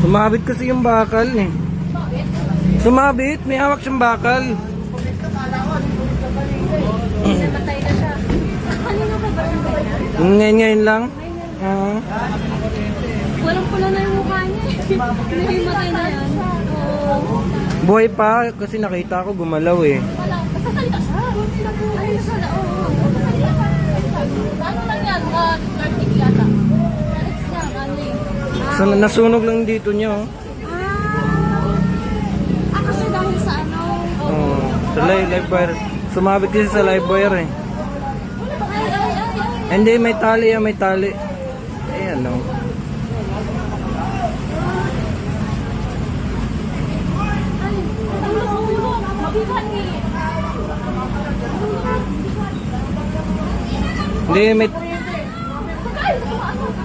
Sumabit kasi yung bakal eh. Sumabit, may hawak siyang bakal. Siya. Ngayon ngayon lang. Oo. Walang pula na yung mukha niya. Nahimatay na yan. Buhay pa kasi nakita ko gumalaw eh. Wala. Nagsasalita siya. Ay, sana. Oo. Ano lang yan? Uh, Arctic yata. Alex na. Ano yun? So, nasunog lang dito niya oh. Ah. Ah, kasi dahil sa ano? Oo. Sa live, live wire. Sumabit kasi sa live wire eh. Hindi, may tali yan, may tali. Oh. Eh. Hindi, may... Ay, ano?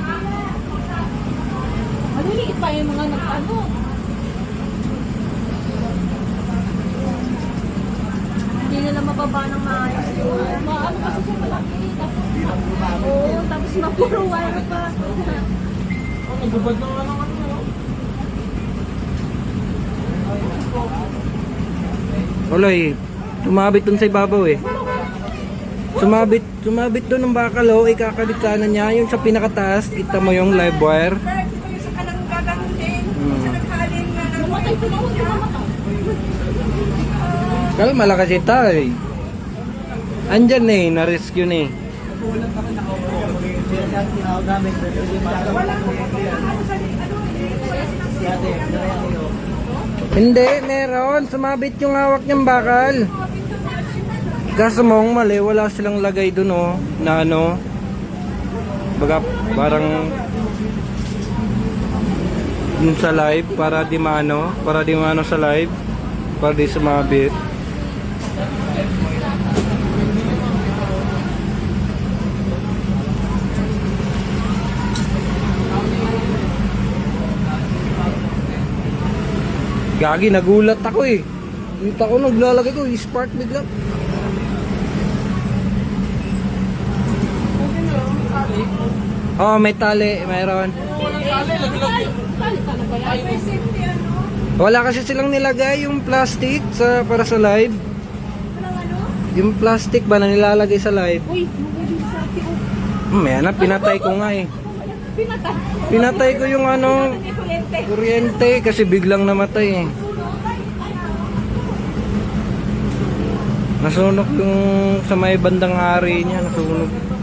Maliliit pa yung mga nag-ano. Hindi nila mababa ng maayos yun. Maano kasi siya malaki. Tapos, oo, tapos mapuro wire pa. Wala eh. Sumabit dun sa ibabaw eh. Sumabit, sumabit dun ng bakal oh. Ikakabit sana niya. Yung sa pinakataas, kita mo yung live wire. Kalma lang kasi tayo eh. Andyan eh, na-rescue na eh. Hindi, meron. Sumabit yung hawak niyang bakal. Kaso mong mali, wala silang lagay dun oh, na ano. Baga, parang dun sa live para di maano, para di maano sa live, para di sumabit. Gagi, nagulat ako eh. Kita ko naglalagay ko, spark bigla. Oh, may tali, mayroon. Wala kasi silang nilagay yung plastic sa para sa live. Yung plastic ba na nilalagay sa live? Uy, mabuti sa akin. Hmm, pinatay ko nga eh. Pinatay. Pinatay ko yung ano, kuryente kasi biglang namatay eh. Nasunog yung sa may bandang hari niya, nasunog.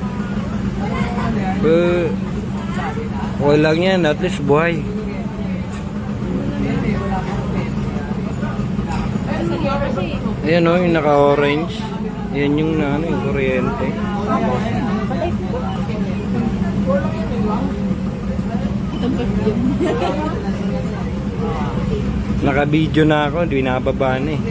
Eh, okay lang yan, at least buhay. Ayan o, yung naka-orange. Yan yung ano, yung kuryente. Naka-video na ako, hindi nababa na eh.